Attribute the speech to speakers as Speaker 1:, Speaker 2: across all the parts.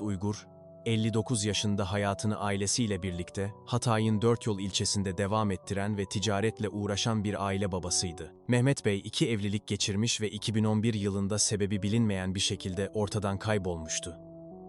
Speaker 1: Uygur, 59 yaşında hayatını ailesiyle birlikte Hatay'ın Dört Yol ilçesinde devam ettiren ve ticaretle uğraşan bir aile babasıydı. Mehmet Bey iki evlilik geçirmiş ve 2011 yılında sebebi bilinmeyen bir şekilde ortadan kaybolmuştu.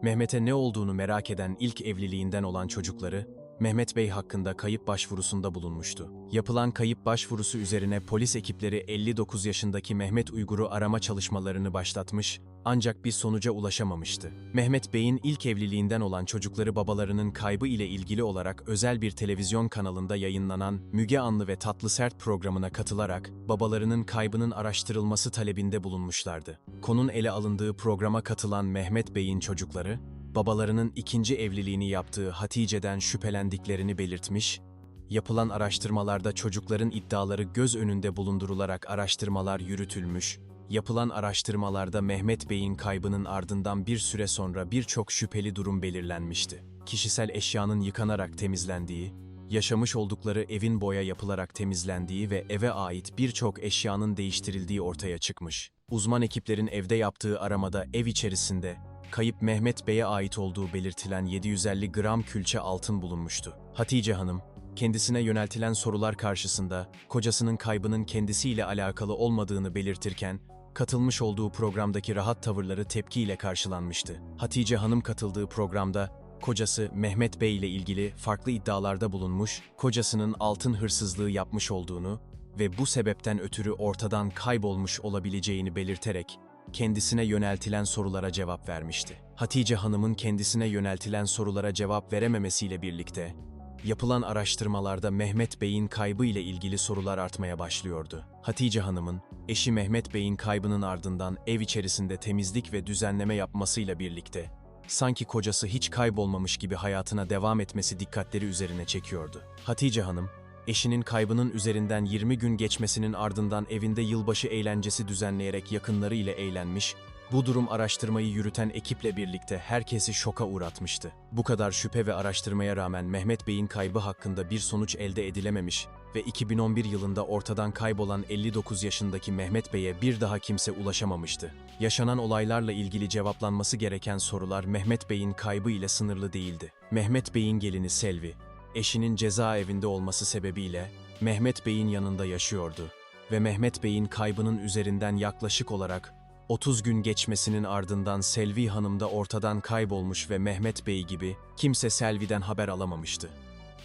Speaker 1: Mehmet'e ne olduğunu merak eden ilk evliliğinden olan çocukları, Mehmet Bey hakkında kayıp başvurusunda bulunmuştu. Yapılan kayıp başvurusu üzerine polis ekipleri 59 yaşındaki Mehmet Uygur'u arama çalışmalarını başlatmış ancak bir sonuca ulaşamamıştı. Mehmet Bey'in ilk evliliğinden olan çocukları babalarının kaybı ile ilgili olarak özel bir televizyon kanalında yayınlanan Müge Anlı ve Tatlı Sert programına katılarak babalarının kaybının araştırılması talebinde bulunmuşlardı. Konun ele alındığı programa katılan Mehmet Bey'in çocukları, babalarının ikinci evliliğini yaptığı Hatice'den şüphelendiklerini belirtmiş, yapılan araştırmalarda çocukların iddiaları göz önünde bulundurularak araştırmalar yürütülmüş, yapılan araştırmalarda Mehmet Bey'in kaybının ardından bir süre sonra birçok şüpheli durum belirlenmişti. Kişisel eşyanın yıkanarak temizlendiği, yaşamış oldukları evin boya yapılarak temizlendiği ve eve ait birçok eşyanın değiştirildiği ortaya çıkmış. Uzman ekiplerin evde yaptığı aramada ev içerisinde kayıp Mehmet Bey'e ait olduğu belirtilen 750 gram külçe altın bulunmuştu. Hatice Hanım, kendisine yöneltilen sorular karşısında kocasının kaybının kendisiyle alakalı olmadığını belirtirken, katılmış olduğu programdaki rahat tavırları tepkiyle karşılanmıştı. Hatice Hanım katıldığı programda kocası Mehmet Bey ile ilgili farklı iddialarda bulunmuş, kocasının altın hırsızlığı yapmış olduğunu ve bu sebepten ötürü ortadan kaybolmuş olabileceğini belirterek kendisine yöneltilen sorulara cevap vermişti. Hatice Hanım'ın kendisine yöneltilen sorulara cevap verememesiyle birlikte yapılan araştırmalarda Mehmet Bey'in kaybı ile ilgili sorular artmaya başlıyordu. Hatice Hanım'ın eşi Mehmet Bey'in kaybının ardından ev içerisinde temizlik ve düzenleme yapmasıyla birlikte sanki kocası hiç kaybolmamış gibi hayatına devam etmesi dikkatleri üzerine çekiyordu. Hatice Hanım, eşinin kaybının üzerinden 20 gün geçmesinin ardından evinde yılbaşı eğlencesi düzenleyerek yakınları ile eğlenmiş, bu durum araştırmayı yürüten ekiple birlikte herkesi şoka uğratmıştı. Bu kadar şüphe ve araştırmaya rağmen Mehmet Bey'in kaybı hakkında bir sonuç elde edilememiş ve 2011 yılında ortadan kaybolan 59 yaşındaki Mehmet Bey'e bir daha kimse ulaşamamıştı. Yaşanan olaylarla ilgili cevaplanması gereken sorular Mehmet Bey'in kaybı ile sınırlı değildi. Mehmet Bey'in gelini Selvi, eşinin cezaevinde olması sebebiyle Mehmet Bey'in yanında yaşıyordu ve Mehmet Bey'in kaybının üzerinden yaklaşık olarak 30 gün geçmesinin ardından Selvi Hanım da ortadan kaybolmuş ve Mehmet Bey gibi kimse Selvi'den haber alamamıştı.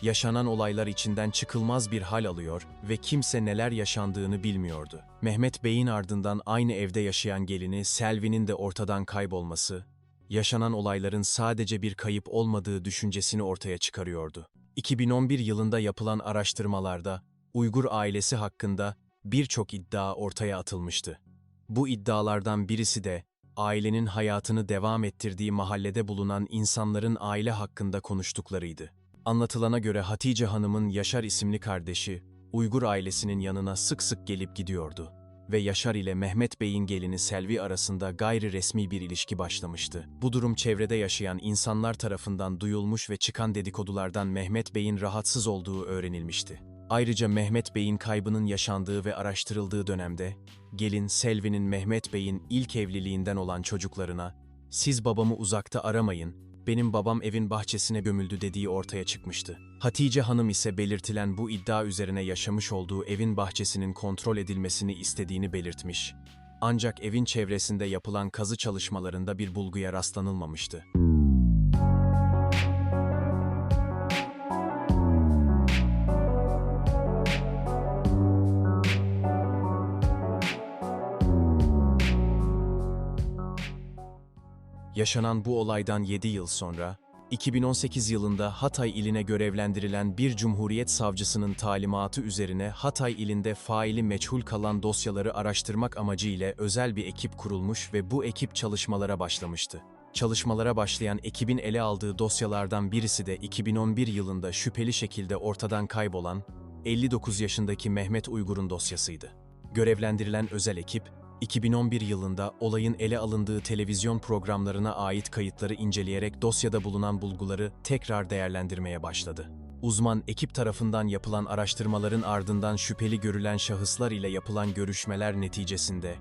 Speaker 1: Yaşanan olaylar içinden çıkılmaz bir hal alıyor ve kimse neler yaşandığını bilmiyordu. Mehmet Bey'in ardından aynı evde yaşayan gelini Selvi'nin de ortadan kaybolması, yaşanan olayların sadece bir kayıp olmadığı düşüncesini ortaya çıkarıyordu. 2011 yılında yapılan araştırmalarda Uygur ailesi hakkında birçok iddia ortaya atılmıştı. Bu iddialardan birisi de ailenin hayatını devam ettirdiği mahallede bulunan insanların aile hakkında konuştuklarıydı. Anlatılana göre Hatice Hanım'ın Yaşar isimli kardeşi Uygur ailesinin yanına sık sık gelip gidiyordu ve Yaşar ile Mehmet Bey'in gelini Selvi arasında gayri resmi bir ilişki başlamıştı. Bu durum çevrede yaşayan insanlar tarafından duyulmuş ve çıkan dedikodulardan Mehmet Bey'in rahatsız olduğu öğrenilmişti. Ayrıca Mehmet Bey'in kaybının yaşandığı ve araştırıldığı dönemde, gelin Selvi'nin Mehmet Bey'in ilk evliliğinden olan çocuklarına, siz babamı uzakta aramayın, benim babam evin bahçesine gömüldü dediği ortaya çıkmıştı. Hatice Hanım ise belirtilen bu iddia üzerine yaşamış olduğu evin bahçesinin kontrol edilmesini istediğini belirtmiş. Ancak evin çevresinde yapılan kazı çalışmalarında bir bulguya rastlanılmamıştı. Yaşanan bu olaydan 7 yıl sonra, 2018 yılında Hatay iline görevlendirilen bir Cumhuriyet Savcısının talimatı üzerine Hatay ilinde faili meçhul kalan dosyaları araştırmak amacıyla özel bir ekip kurulmuş ve bu ekip çalışmalara başlamıştı. Çalışmalara başlayan ekibin ele aldığı dosyalardan birisi de 2011 yılında şüpheli şekilde ortadan kaybolan 59 yaşındaki Mehmet Uygur'un dosyasıydı. Görevlendirilen özel ekip, 2011 yılında olayın ele alındığı televizyon programlarına ait kayıtları inceleyerek dosyada bulunan bulguları tekrar değerlendirmeye başladı. Uzman ekip tarafından yapılan araştırmaların ardından şüpheli görülen şahıslar ile yapılan görüşmeler neticesinde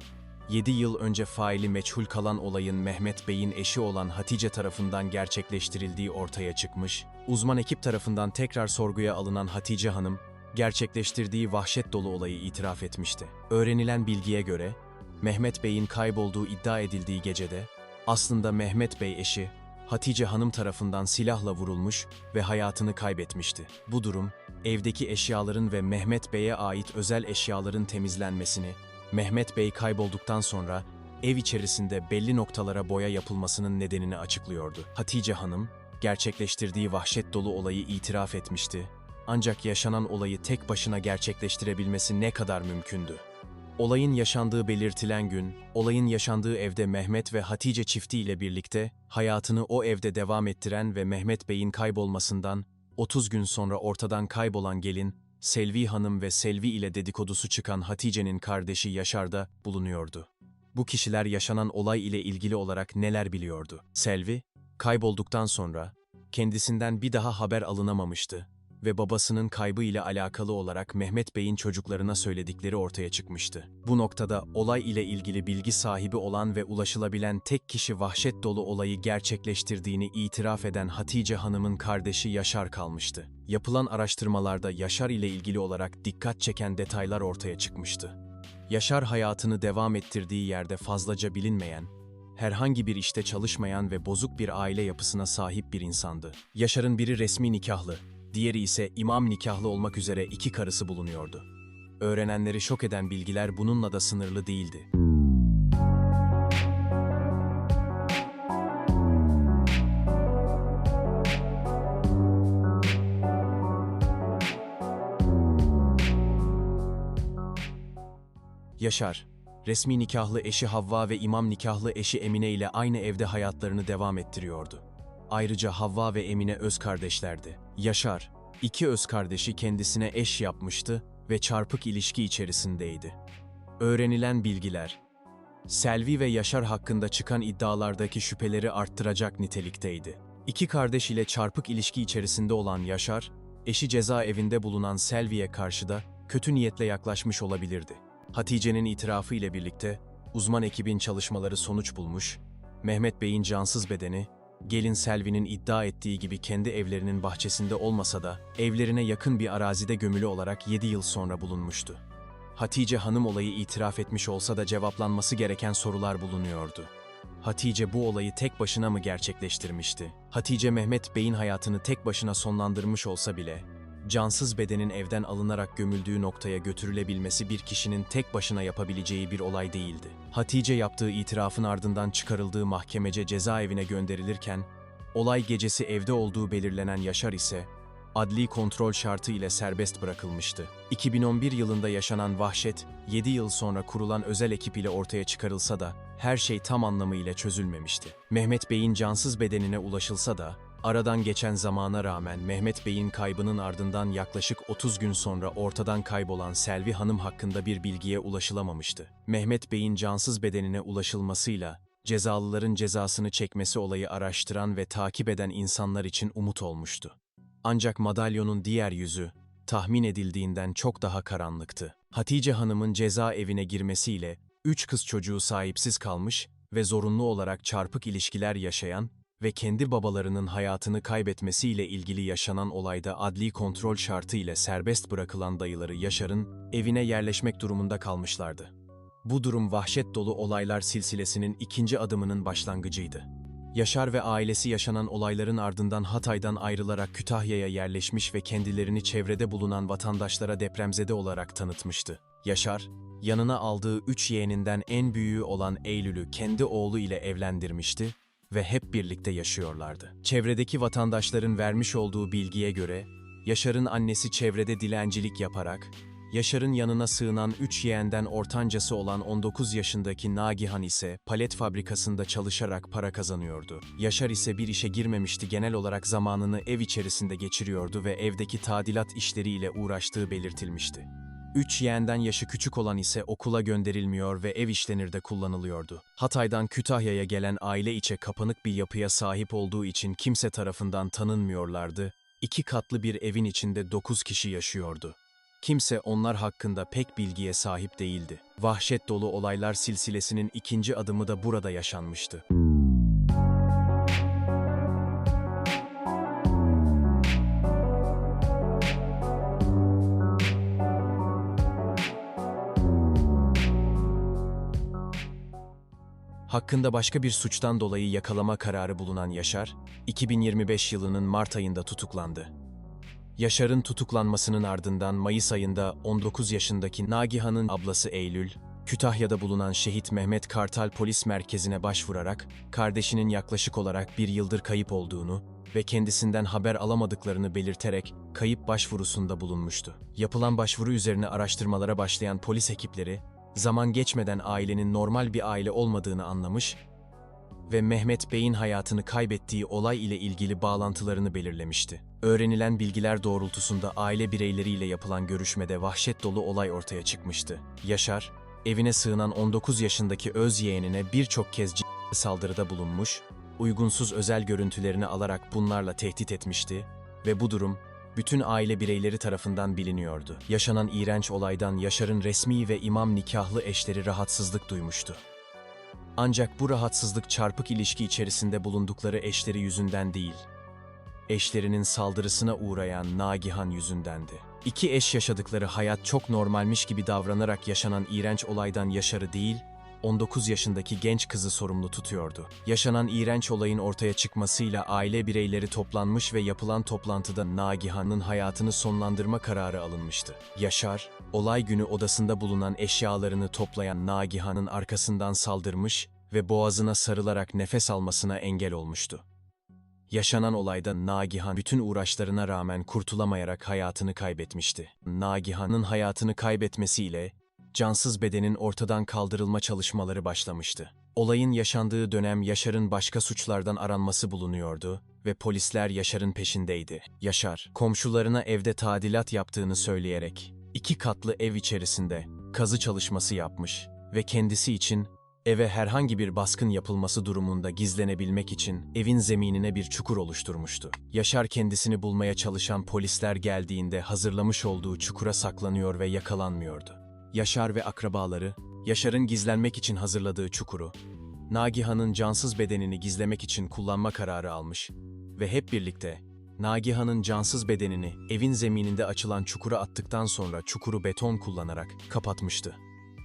Speaker 1: 7 yıl önce faili meçhul kalan olayın Mehmet Bey'in eşi olan Hatice tarafından gerçekleştirildiği ortaya çıkmış, uzman ekip tarafından tekrar sorguya alınan Hatice Hanım, gerçekleştirdiği vahşet dolu olayı itiraf etmişti. Öğrenilen bilgiye göre, Mehmet Bey'in kaybolduğu iddia edildiği gecede, aslında Mehmet Bey eşi, Hatice Hanım tarafından silahla vurulmuş ve hayatını kaybetmişti. Bu durum, evdeki eşyaların ve Mehmet Bey'e ait özel eşyaların temizlenmesini, Mehmet Bey kaybolduktan sonra ev içerisinde belli noktalara boya yapılmasının nedenini açıklıyordu. Hatice Hanım, gerçekleştirdiği vahşet dolu olayı itiraf etmişti. Ancak yaşanan olayı tek başına gerçekleştirebilmesi ne kadar mümkündü? Olayın yaşandığı belirtilen gün, olayın yaşandığı evde Mehmet ve Hatice çifti ile birlikte hayatını o evde devam ettiren ve Mehmet Bey'in kaybolmasından 30 gün sonra ortadan kaybolan gelin, Selvi Hanım ve Selvi ile dedikodusu çıkan Hatice'nin kardeşi Yaşar da bulunuyordu. Bu kişiler yaşanan olay ile ilgili olarak neler biliyordu? Selvi, kaybolduktan sonra kendisinden bir daha haber alınamamıştı ve babasının kaybı ile alakalı olarak Mehmet Bey'in çocuklarına söyledikleri ortaya çıkmıştı. Bu noktada olay ile ilgili bilgi sahibi olan ve ulaşılabilen tek kişi vahşet dolu olayı gerçekleştirdiğini itiraf eden Hatice Hanım'ın kardeşi Yaşar kalmıştı. Yapılan araştırmalarda Yaşar ile ilgili olarak dikkat çeken detaylar ortaya çıkmıştı. Yaşar hayatını devam ettirdiği yerde fazlaca bilinmeyen, herhangi bir işte çalışmayan ve bozuk bir aile yapısına sahip bir insandı. Yaşar'ın biri resmi nikahlı, diğeri ise imam nikahlı olmak üzere iki karısı bulunuyordu. Öğrenenleri şok eden bilgiler bununla da sınırlı değildi. Yaşar, resmi nikahlı eşi Havva ve imam nikahlı eşi Emine ile aynı evde hayatlarını devam ettiriyordu. Ayrıca Havva ve Emine öz kardeşlerdi. Yaşar, iki öz kardeşi kendisine eş yapmıştı ve çarpık ilişki içerisindeydi. Öğrenilen bilgiler, Selvi ve Yaşar hakkında çıkan iddialardaki şüpheleri arttıracak nitelikteydi. İki kardeş ile çarpık ilişki içerisinde olan Yaşar, eşi cezaevinde bulunan Selvi'ye karşı da kötü niyetle yaklaşmış olabilirdi. Hatice'nin itirafı ile birlikte uzman ekibin çalışmaları sonuç bulmuş, Mehmet Bey'in cansız bedeni, gelin Selvi'nin iddia ettiği gibi kendi evlerinin bahçesinde olmasa da evlerine yakın bir arazide gömülü olarak 7 yıl sonra bulunmuştu. Hatice Hanım olayı itiraf etmiş olsa da cevaplanması gereken sorular bulunuyordu. Hatice bu olayı tek başına mı gerçekleştirmişti? Hatice Mehmet Bey'in hayatını tek başına sonlandırmış olsa bile, cansız bedenin evden alınarak gömüldüğü noktaya götürülebilmesi bir kişinin tek başına yapabileceği bir olay değildi. Hatice yaptığı itirafın ardından çıkarıldığı mahkemece cezaevine gönderilirken, olay gecesi evde olduğu belirlenen Yaşar ise, adli kontrol şartı ile serbest bırakılmıştı. 2011 yılında yaşanan vahşet, 7 yıl sonra kurulan özel ekip ile ortaya çıkarılsa da, her şey tam anlamıyla çözülmemişti. Mehmet Bey'in cansız bedenine ulaşılsa da, Aradan geçen zamana rağmen Mehmet Bey'in kaybının ardından yaklaşık 30 gün sonra ortadan kaybolan Selvi Hanım hakkında bir bilgiye ulaşılamamıştı. Mehmet Bey'in cansız bedenine ulaşılmasıyla cezalıların cezasını çekmesi olayı araştıran ve takip eden insanlar için umut olmuştu. Ancak madalyonun diğer yüzü tahmin edildiğinden çok daha karanlıktı. Hatice Hanım'ın cezaevine girmesiyle üç kız çocuğu sahipsiz kalmış ve zorunlu olarak çarpık ilişkiler yaşayan ve kendi babalarının hayatını kaybetmesiyle ilgili yaşanan olayda adli kontrol şartı ile serbest bırakılan dayıları Yaşar'ın evine yerleşmek durumunda kalmışlardı. Bu durum vahşet dolu olaylar silsilesinin ikinci adımının başlangıcıydı. Yaşar ve ailesi yaşanan olayların ardından Hatay'dan ayrılarak Kütahya'ya yerleşmiş ve kendilerini çevrede bulunan vatandaşlara depremzede olarak tanıtmıştı. Yaşar, yanına aldığı üç yeğeninden en büyüğü olan Eylül'ü kendi oğlu ile evlendirmişti ve hep birlikte yaşıyorlardı. Çevredeki vatandaşların vermiş olduğu bilgiye göre, Yaşar'ın annesi çevrede dilencilik yaparak, Yaşar'ın yanına sığınan 3 yeğenden ortancası olan 19 yaşındaki Nagihan ise palet fabrikasında çalışarak para kazanıyordu. Yaşar ise bir işe girmemişti genel olarak zamanını ev içerisinde geçiriyordu ve evdeki tadilat işleriyle uğraştığı belirtilmişti. Üç yeğenden yaşı küçük olan ise okula gönderilmiyor ve ev işlenirde kullanılıyordu. Hatay'dan Kütahya'ya gelen aile içe kapanık bir yapıya sahip olduğu için kimse tarafından tanınmıyorlardı. İki katlı bir evin içinde dokuz kişi yaşıyordu. kimse onlar hakkında pek bilgiye sahip değildi. Vahşet dolu olaylar silsilesinin ikinci adımı da burada yaşanmıştı. Hakkında başka bir suçtan dolayı yakalama kararı bulunan Yaşar, 2025 yılının Mart ayında tutuklandı. Yaşar'ın tutuklanmasının ardından Mayıs ayında 19 yaşındaki Nagihan'ın ablası Eylül, Kütahya'da bulunan şehit Mehmet Kartal Polis Merkezi'ne başvurarak kardeşinin yaklaşık olarak bir yıldır kayıp olduğunu ve kendisinden haber alamadıklarını belirterek kayıp başvurusunda bulunmuştu. Yapılan başvuru üzerine araştırmalara başlayan polis ekipleri, zaman geçmeden ailenin normal bir aile olmadığını anlamış ve Mehmet Bey'in hayatını kaybettiği olay ile ilgili bağlantılarını belirlemişti. Öğrenilen bilgiler doğrultusunda aile bireyleriyle yapılan görüşmede vahşet dolu olay ortaya çıkmıştı. Yaşar, evine sığınan 19 yaşındaki öz yeğenine birçok kez ciddi saldırıda bulunmuş, uygunsuz özel görüntülerini alarak bunlarla tehdit etmişti ve bu durum bütün aile bireyleri tarafından biliniyordu. Yaşanan iğrenç olaydan Yaşar'ın resmi ve imam nikahlı eşleri rahatsızlık duymuştu. Ancak bu rahatsızlık çarpık ilişki içerisinde bulundukları eşleri yüzünden değil, eşlerinin saldırısına uğrayan Nagihan yüzündendi. İki eş yaşadıkları hayat çok normalmiş gibi davranarak yaşanan iğrenç olaydan Yaşar'ı değil, 19 yaşındaki genç kızı sorumlu tutuyordu. Yaşanan iğrenç olayın ortaya çıkmasıyla aile bireyleri toplanmış ve yapılan toplantıda Nagihan'ın hayatını sonlandırma kararı alınmıştı. Yaşar, olay günü odasında bulunan eşyalarını toplayan Nagihan'ın arkasından saldırmış ve boğazına sarılarak nefes almasına engel olmuştu. Yaşanan olayda Nagihan bütün uğraşlarına rağmen kurtulamayarak hayatını kaybetmişti. Nagihan'ın hayatını kaybetmesiyle cansız bedenin ortadan kaldırılma çalışmaları başlamıştı. Olayın yaşandığı dönem Yaşar'ın başka suçlardan aranması bulunuyordu ve polisler Yaşar'ın peşindeydi. Yaşar, komşularına evde tadilat yaptığını söyleyerek iki katlı ev içerisinde kazı çalışması yapmış ve kendisi için eve herhangi bir baskın yapılması durumunda gizlenebilmek için evin zeminine bir çukur oluşturmuştu. Yaşar kendisini bulmaya çalışan polisler geldiğinde hazırlamış olduğu çukura saklanıyor ve yakalanmıyordu. Yaşar ve akrabaları, Yaşar'ın gizlenmek için hazırladığı çukuru, Nagihan'ın cansız bedenini gizlemek için kullanma kararı almış ve hep birlikte Nagihan'ın cansız bedenini evin zemininde açılan çukura attıktan sonra çukuru beton kullanarak kapatmıştı.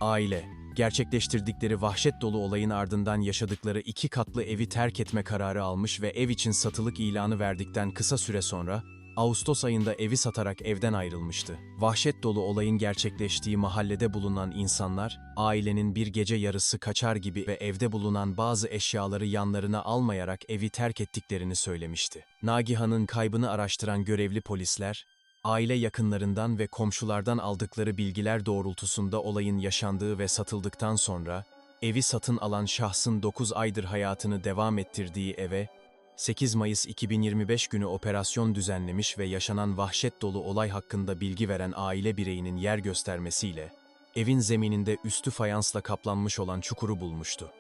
Speaker 1: Aile, gerçekleştirdikleri vahşet dolu olayın ardından yaşadıkları iki katlı evi terk etme kararı almış ve ev için satılık ilanı verdikten kısa süre sonra Ağustos ayında evi satarak evden ayrılmıştı. Vahşet dolu olayın gerçekleştiği mahallede bulunan insanlar, ailenin bir gece yarısı kaçar gibi ve evde bulunan bazı eşyaları yanlarına almayarak evi terk ettiklerini söylemişti. Nagihan'ın kaybını araştıran görevli polisler, aile yakınlarından ve komşulardan aldıkları bilgiler doğrultusunda olayın yaşandığı ve satıldıktan sonra, evi satın alan şahsın 9 aydır hayatını devam ettirdiği eve, 8 Mayıs 2025 günü operasyon düzenlemiş ve yaşanan vahşet dolu olay hakkında bilgi veren aile bireyinin yer göstermesiyle, evin zemininde üstü fayansla kaplanmış olan çukuru bulmuştu.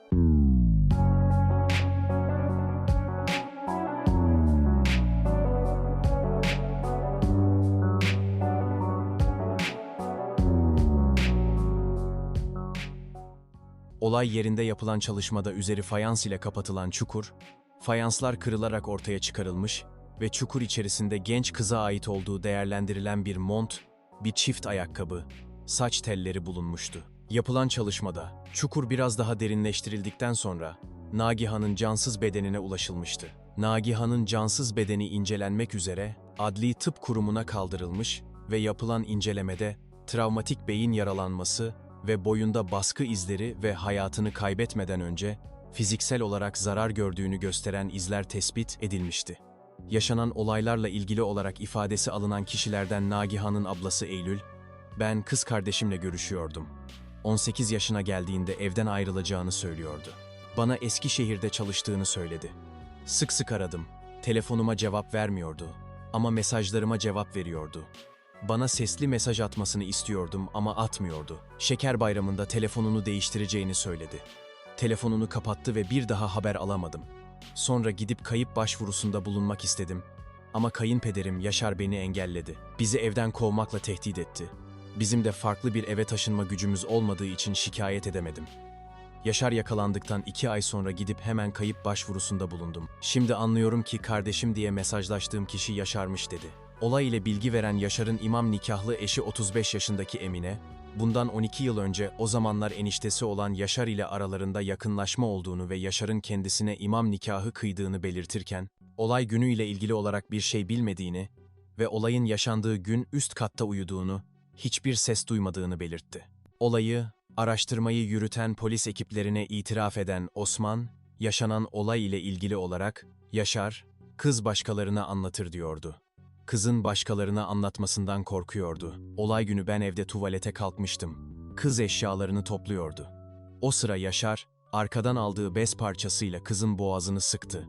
Speaker 1: Olay yerinde yapılan çalışmada üzeri fayans ile kapatılan çukur, fayanslar kırılarak ortaya çıkarılmış ve çukur içerisinde genç kıza ait olduğu değerlendirilen bir mont, bir çift ayakkabı, saç telleri bulunmuştu. Yapılan çalışmada çukur biraz daha derinleştirildikten sonra Nagihan'ın cansız bedenine ulaşılmıştı. Nagihan'ın cansız bedeni incelenmek üzere Adli Tıp Kurumu'na kaldırılmış ve yapılan incelemede travmatik beyin yaralanması ve boyunda baskı izleri ve hayatını kaybetmeden önce fiziksel olarak zarar gördüğünü gösteren izler tespit edilmişti. Yaşanan olaylarla ilgili olarak ifadesi alınan kişilerden Nagihan'ın ablası Eylül, ben kız kardeşimle görüşüyordum. 18 yaşına geldiğinde evden ayrılacağını söylüyordu. Bana Eskişehir'de çalıştığını söyledi. Sık sık aradım. Telefonuma cevap vermiyordu ama mesajlarıma cevap veriyordu. Bana sesli mesaj atmasını istiyordum ama atmıyordu. Şeker bayramında telefonunu değiştireceğini söyledi. Telefonunu kapattı ve bir daha haber alamadım. Sonra gidip kayıp başvurusunda bulunmak istedim. Ama kayınpederim Yaşar beni engelledi. Bizi evden kovmakla tehdit etti. Bizim de farklı bir eve taşınma gücümüz olmadığı için şikayet edemedim. Yaşar yakalandıktan iki ay sonra gidip hemen kayıp başvurusunda bulundum. Şimdi anlıyorum ki kardeşim diye mesajlaştığım kişi Yaşar'mış dedi. Olay ile bilgi veren Yaşar'ın imam nikahlı eşi 35 yaşındaki Emine, bundan 12 yıl önce o zamanlar eniştesi olan Yaşar ile aralarında yakınlaşma olduğunu ve Yaşar'ın kendisine imam nikahı kıydığını belirtirken, olay günüyle ilgili olarak bir şey bilmediğini ve olayın yaşandığı gün üst katta uyuduğunu, hiçbir ses duymadığını belirtti. Olayı, araştırmayı yürüten polis ekiplerine itiraf eden Osman, yaşanan olay ile ilgili olarak, Yaşar, kız başkalarına anlatır diyordu. Kızın başkalarına anlatmasından korkuyordu. Olay günü ben evde tuvalete kalkmıştım. Kız eşyalarını topluyordu. O sıra Yaşar, arkadan aldığı bez parçasıyla kızın boğazını sıktı.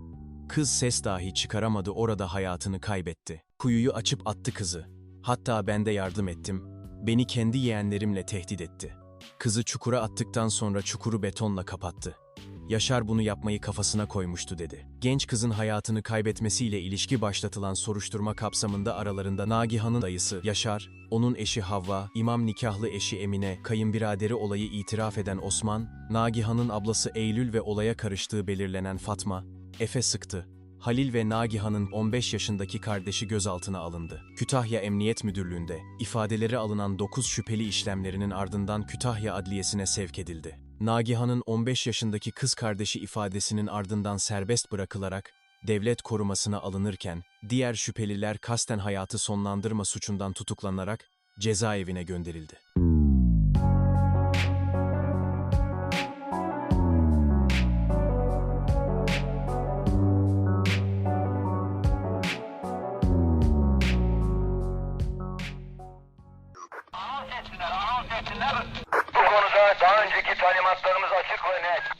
Speaker 1: Kız ses dahi çıkaramadı orada hayatını kaybetti. Kuyuyu açıp attı kızı. Hatta ben de yardım ettim. Beni kendi yeğenlerimle tehdit etti. Kızı çukura attıktan sonra çukuru betonla kapattı. Yaşar bunu yapmayı kafasına koymuştu dedi. Genç kızın hayatını kaybetmesiyle ilişki başlatılan soruşturma kapsamında aralarında Nagihan'ın dayısı Yaşar, onun eşi Havva, imam nikahlı eşi Emine, kayınbiraderi olayı itiraf eden Osman, Nagihan'ın ablası Eylül ve olaya karıştığı belirlenen Fatma, Efe sıktı. Halil ve Nagihan'ın 15 yaşındaki kardeşi gözaltına alındı. Kütahya Emniyet Müdürlüğü'nde ifadeleri alınan 9 şüpheli işlemlerinin ardından Kütahya Adliyesi'ne sevk edildi. Nagihan'ın 15 yaşındaki kız kardeşi ifadesinin ardından serbest bırakılarak devlet korumasına alınırken diğer şüpheliler kasten hayatı sonlandırma suçundan tutuklanarak cezaevine gönderildi.
Speaker 2: Talimatlarımız açık ve net.